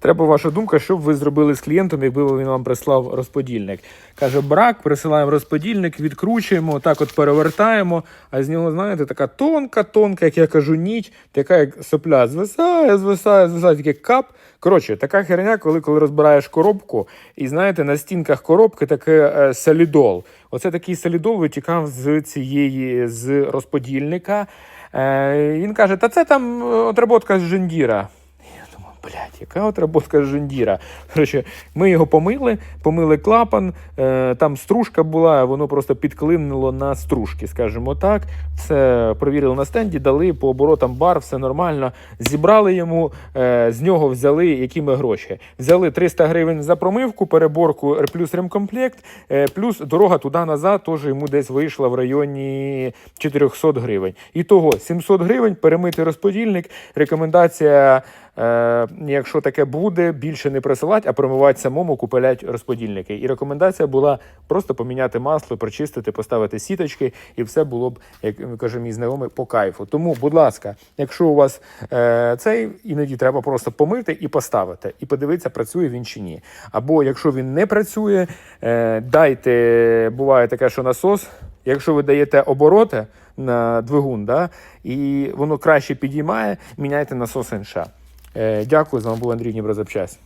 Треба ваша думка, що б ви зробили з клієнтом, якби він вам прислав розподільник. Каже, брак, присилаємо розподільник, відкручуємо, так от перевертаємо, а з нього, знаєте, така тонка, тонка, як я кажу, ніч, така як сопля, звисає, звисає, звисає, такий кап. Коротше, така херня, коли, коли розбираєш коробку, і знаєте, на стінках коробки таке е, солідол. Оце такий солідол витікав з цієї з розподільника. Е, він каже: та це там е, отработка з жендіра. Блядь, яка отработка з жендіра? Коротше, ми його помили, помили клапан, е, там стружка була, воно просто підклинило на стружки, скажімо так. Все провірили на стенді, дали по оборотам бар, все нормально. Зібрали йому, е, з нього взяли які ми гроші. Взяли 300 гривень за промивку, переборку плюс ремкомплект, е, плюс дорога туди-назад теж йому десь вийшла в районі 400 гривень. І того 700 гривень перемити розподільник. Рекомендація, е, якщо таке буде, більше не присилати, а промивати самому, купувати розподільники. І рекомендація була просто поміняти масло, прочистити, поставити сіточки, і все було б, як каже мій знайомий, по кайфу. Тому, будь ласка, якщо у вас е, цей, іноді треба просто помити і поставити, і подивитися, працює він чи ні. Або якщо він не працює, е, дайте, буває таке, що насос. Якщо ви даєте обороти на двигун, да, і воно краще підіймає, міняйте насос НШ. Е, дякую, з вами був Андрій Ніброзапчасть.